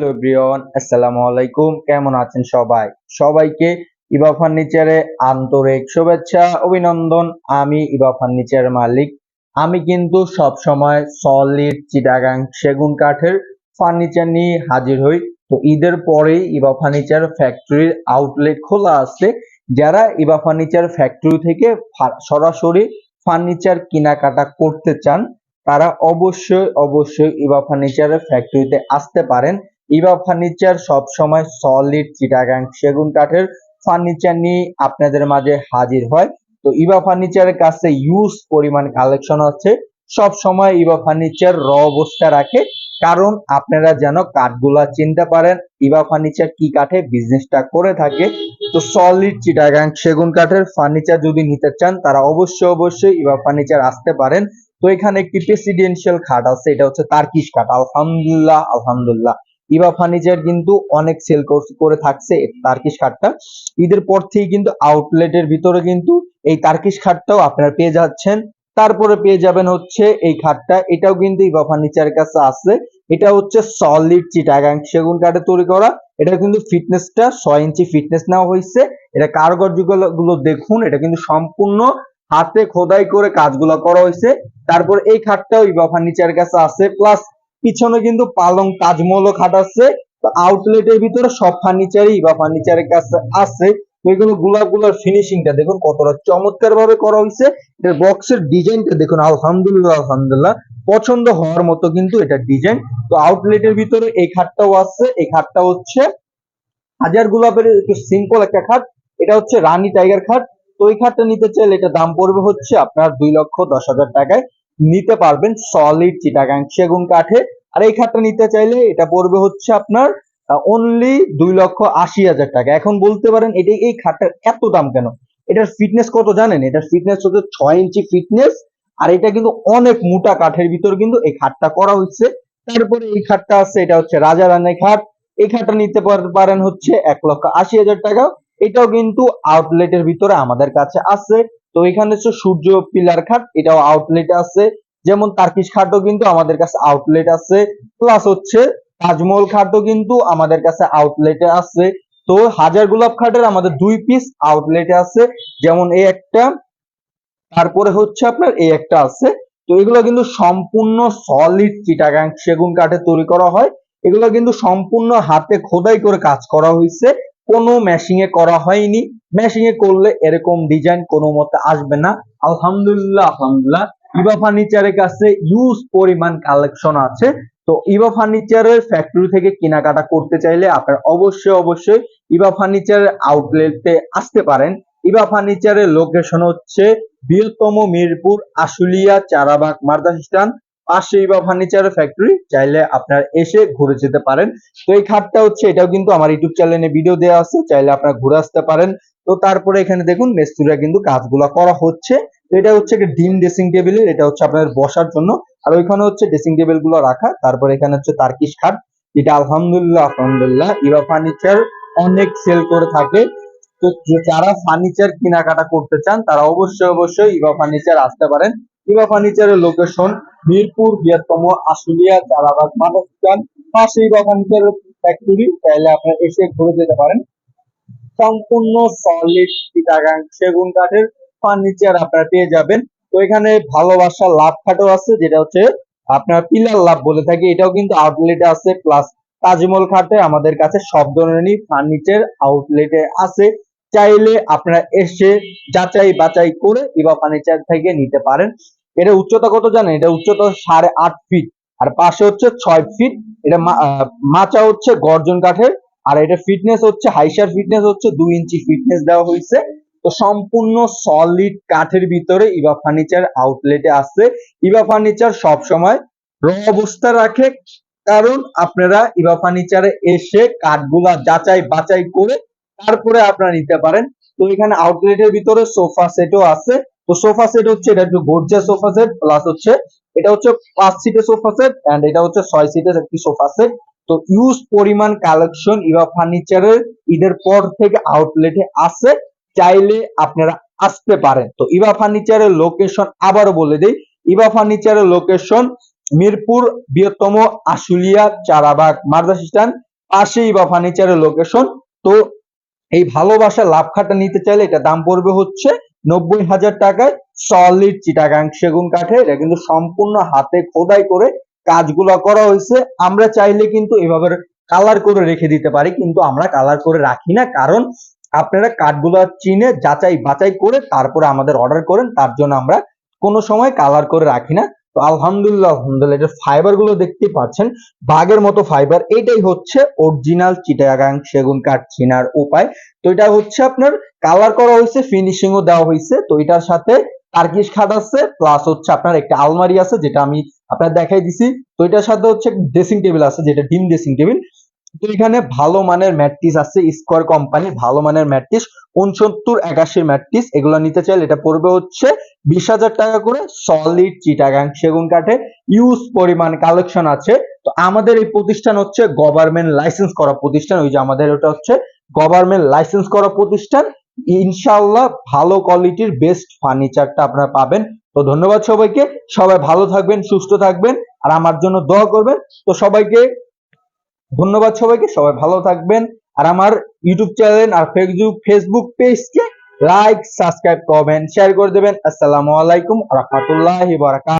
Hello everyone, আসসালামু আলাইকুম। কেমন আছেন সবাই? সবাইকে ইবা ফার্নিচারে আন্তরিক শুভেচ্ছা, অভিনন্দন। আমি ইবা ফার্নিচার মালিক। আমি কিন্তু সব সময় সলিড চিটাগাং সেগুন কাঠের ফার্নিচার নিয়ে হাজির হই। তো ঈদের পরেই ইবা ফার্নিচার ফ্যাক্টরির আউটলেট খোলা আছে। যারা ইবা ফার্নিচার ফ্যাক্টরি থেকে সরাসরি ফার্নিচার কেনাকাটা করতে চান তারা অবশ্যই অবশ্যই ইবা ফার্নিচারের ফ্যাক্টরিতে আসতে পারেন। ইবা ফার্নিচার সব সময় সলিড চিটাগাং সেগুন কাঠের ফার্নিচার নিয়ে আপনাদের মাঝে হাজির হয়। তো ইবা ফার্নিচারের কাছে ইউজ পরিমাণ কালেকশন আছে। সব সময় ইবা ফার্নিচার র অবস্থা রাখে। কারণ আপনারা যেন কাঠগুলা চিনতে পারেন ইবা ফার্নিচার কি কাঠে বিজনেসটা করে থাকে। তো সলিড চিটাগাং সেগুন কাঠের ফার্নিচার যদি নিতে চান, তারা অবশ্যই অবশ্যই ইবা ফার্নিচার আসতে পারেন। তো এখানে একটি প্রেসিডেন্সিয়াল খাট আছে, এটা হচ্ছে তার্কিশ খাট। আলহামদুলিল্লাহ আলহামদুলিল্লাহ। ইবা ফার্নিচার কিন্তু অনেক সেল করে থাকছে তার্কিশ খাটটা। ঈদের পর থেকে কিন্তু আউটলেটের ভিতরে কিন্তু এই তার্কিশ খাটটাও আপনারা পেয়ে যাচ্ছেন। তারপরে পেয়ে যাবেন হচ্ছে এই খাটটা। এটাও কিন্তু ইবা ফার্নিচারের কাছে আছে। এটা হচ্ছে সলিড চিটাগাং সেগুন কাঠে তৈরি করা। এটা কিন্তু ফিটনেসটা ছয় ইঞ্চি ফিটনেস নেওয়া হয়েছে। এটা কারুকার্যগুলো দেখুন, এটা কিন্তু সম্পূর্ণ হাতে খোদাই করে কাজগুলো করা হয়েছে। তারপর এই খাটটাও ইবা ফার্নিচারের কাছে আছে। প্লাস পিছনে কিন্তু পালং তাজমহলও খাট আছে। তো আউটলেটের ভিতরে সব ফার্নিচারই ইবা ফার্নিচারের কাছে আছে। এগুলো গোলাপগুলার ফিনিশিংটা দেখুন কতটা চমৎকার ভাবে করা হয়েছে। এর বক্সের ডিজাইনটা দেখুন, আলহামদুলিল্লাহ আলহামদুলিল্লাহ। পছন্দ হওয়ার মতো কিন্তু এটা ডিজাইন তো আউটলেটের ভিতরে এই খাটটাও আছে। এই খাটটা হচ্ছে হাজার গোলাপের একটু সিম্পল একটা খাট। এটা হচ্ছে রানী টাইগার খাট। তো এই খাটটা নিতে চাইলে এটা দাম পড়বে হচ্ছে আপনার দুই লক্ষ দশ হাজার টাকায়। নিতে পারবেন সলিড চিটাগাং সেগুন কাঠে। আর এই খাটটা নিতে চাইলে এটা পড়বে হচ্ছে আপনার অনলি দুই লক্ষ আশি হাজার টাকা। এখন বলতে পারেন, এটা এই খাটটার এত দাম কেন? এটার ফিটনেস কত জানেন? এটার ফিটনেস হচ্ছে ছয় ইঞ্চি ফিটনেস আর এটা কিন্তু অনেক মোটা কাঠের ভিতর কিন্তু এই খাটটা করা হচ্ছে তারপরে এই খাটটা আছে, এটা হচ্ছে রাজা রানের খাট এই খাটটা নিতে পার- পারেন হচ্ছে এক লক্ষ আশি হাজার টাকা। এটাও কিন্তু আউটলেটের ভিতরে আমাদের কাছে আছে। তো এখানে হচ্ছে সূর্য পিলার খাট, এটাও আউটলেট আছে। যেমন তার্কিশ খাটও কিন্তু আমাদের কাছে আউটলেট আছে। প্লাস হচ্ছে তাজমহল খাটও কিন্তু আমাদের কাছে আউটলেটে আছে। তো হাজার গোলাপ খাটের আমাদের দুই পিস আউটলেটে আছে। যেমন এই একটা, তারপরে হচ্ছে আপনার এই একটা আছে। তো এগুলো কিন্তু সম্পূর্ণ সলিড চিটাগাং সেগুন কাঠে তৈরি করা হয়। এগুলো কিন্তু সম্পূর্ণ হাতে খোদাই করে কাজ করা হয়েছে। কোনো মেশিনে করা হয়নি। মেশিং এ করলে এরকম ডিজাইন কোনো মতে আসবে না। আলহামদুলিল্লাহ আলহামদুলিল্লাহ। ইবা ফার্নিচারের কাছে ইউজ পরিমাণ কালেকশন আছে। তো ইবা ফার্নিচারের ফ্যাক্টরি থেকে কেনাকাটা করতে চাইলে আপনার অবশ্যই অবশ্যই ইবা ফার্নিচারের আউটলেটে আসতে পারেন। ইবা ফার্নিচারের লোকেশন হচ্ছে বৃহত্তম মিরপুর, আশুলিয়া, চারাবাগ মার্দাস স্ট্যান্ড পাশে ইবা ফার্নিচারের ফ্যাক্টরি চাইলে আপনার এসে ঘুরে যেতে পারেন। তো এই খাটটা হচ্ছে, এটাও কিন্তু আমার ইউটিউব চ্যানেলে ভিডিও দেওয়া আছে, চাইলে আপনারা ঘুরে আসতে পারেন। তো তারপরে এখানে দেখুন মেস্তুরা কিন্তু কাজগুলো করা হচ্ছে। এটা হচ্ছে একটা ডিম ড্রেসিং টেবিলের এটা হচ্ছে আপনার বসার জন্য। আর ওইখানে হচ্ছে ড্রেসিং টেবিলগুলো রাখা। তারপরে এখানে হচ্ছে তার্কিশ খাট এটা আলহামদুলিল্লাহ আলহামদুলিল্লাহ ইবা ফার্নিচার অনেক সেল করে থাকে। তো যারা ফার্নিচার কেনাকাটা করতে চান, তারা অবশ্যই অবশ্যই ইবা ফার্নিচার আসতে পারেন। ইবা ফার্নিচারের লোকেশন মিরপুর, বৃহত্তম আশুলিয়া চারাবাগ মাদাস্তান পাশে ইবা ফার্নিচারের ফ্যাক্টরি চাইলে আপনারা এসে ঘুরে যেতে পারেন। সম্পূর্ণ সলিড চিটাগাং সেগুন কাঠের ফার্নিচার আপনারা পেয়ে যাবেন। তো এখানে ভালোবাসা লাভ খাটও আছে, যেটা হচ্ছে আপনার পিলার লাভ বলে থাকি। এটাও কিন্তু আউটলেটে আছে প্লাস তাজমহল খাটে আমাদের কাছে সব ধরনেরই ফার্নিচার আউটলেটে আছে। চাইলে আপনারা এসে যাচাই বাছাই করে ইবা ফার্নিচার থেকে নিতে পারেন। এটা উচ্চতা কত জানেন? এটা উচ্চতা সাড়ে আট ফিট আর পাশে হচ্ছে ছয় ফিট এটা মাচা হচ্ছে গর্জন কাঠের আর এটা ফিটনেস হচ্ছে হাইসার ফিটনেস হচ্ছে, দুই ইঞ্চি ফিটনেস দেওয়া হয়েছে। তো সম্পূর্ণ সলিড কাঠের ভিতরে ইবা ফার্নিচার আউটলেটে আছে। ইবা ফার্নিচার সব সময় র অবস্থা রাখে, কারণ আপনারা ইবা ফার্নিচারে এসে কাঠগুলা যাচাই বাছাই করে তারপরে আপনারা নিতে পারেন। তো এখানে আউটলেটের ভিতরে সোফা সেটও আছে। তো সোফা সেট হচ্ছে, এটা একটু গর্জিয়াস সোফা সেট প্লাস হচ্ছে, এটা হচ্ছে পাঁচ সিটের সোফা সেট এন্ড এটা হচ্ছে ছয় সিটের একটি সোফা সেট তো ইউজ পরিমাণ কালেকশন ইভা ফার্নিচারের ঈদের পর থেকে আউটলেটে আছে। চাইলে আপনারা আসতে পারেন। তো ইভা ফার্নিচারের লোকেশন আবারও বলে দেই। ইভা ফার্নিচারের লোকেশন মিরপুর, বৃহত্তম আশুলিয়া, চারাবাগ মার্দাস স্ট্যান্ড পাশেই বা ফার্নিচারের লোকেশন তো এই ভালোবাসা লাভ খাটা নিতে চাইলে এটা দাম পড়বে হচ্ছে নব্বই হাজার টাকায়। সলিড চিটাগাং সেগুন কাঠে এটা কিন্তু সম্পূর্ণ হাতে খোদাই করে কাজগুলো করা হয়েছে, আমরা চাইলে কিন্তু এভাবে কালার করে রেখে দিতে পারি, কিন্তু আমরা কালার করে রাখি না, কারণ আপনারা কাঠগুলো চিনে যাচাই বাছাই করে তারপরে আমাদের অর্ডার করেন, তার জন্য আমরা কোনো সময় কালার করে রাখি না। তো আলহামদুলিল্লাহ আলহামদুলিল্লাহ এটার ফাইবারগুলো দেখতে পাচ্ছেন, বাঘের মতো ফাইবার এটাই হচ্ছে অরিজিনাল চিটাগাং সেগুন কাঠ চিনার উপায়। তো এটা হচ্ছে আপনার কালার করা হয়েছে ফিনিশিং ও দেওয়া হয়েছে, তো এটার সাথে টার্কিশ খাট আছে প্লাস হচ্ছে আপনার একটা আলমারি আছে, যেটা আমি আপনার দেখাই দিছি। তো এটার সাথে হচ্ছে ড্রেসিং টেবিল আছে, যেটা ডিম ড্রেসিং টেবিল তো এখানে ভালো মানের ম্যাট্রিস আছে, স্কোয়ার কোম্পানি, ভালো মানের ম্যাট্রিস, উনসত্তর একাশির ম্যাট্রিস, এগুলো নিতে চাইলে এটা পড়বে হচ্ছে বিশ হাজার টাকা করে সলিড চিটাগাং সেগুন কাঠে ইউজ পরিমাণ কালেকশন আছে। তো আমাদের এই প্রতিষ্ঠান হচ্ছে গভর্নমেন্ট লাইসেন্স করা প্রতিষ্ঠান, ওই যে আমাদের ওটা হচ্ছে গভর্নমেন্ট লাইসেন্স করা প্রতিষ্ঠান। ইনশাআল্লাহ ভালো কোয়ালিটির বেস্ট ফার্নিচারটা আপনারা পাবেন। তো ধন্যবাদ সবাইকে। সবাই ভালো থাকবেন, সুস্থ থাকবেন, আর আমার জন্য দোয়া করবেন। তো সবাইকে ধন্যবাদ সবাইকে। সবাই ভালো থাকবেন। আর আমার ইউটিউব চ্যানেল আর ফেসবুক ফেসবুক পেজকে লাইক সাবস্ক্রাইব কমেন্ট শেয়ার করে দেবেন। আসসালামু আলাইকুম রহমতুল্লাহি বারাকাতুহু।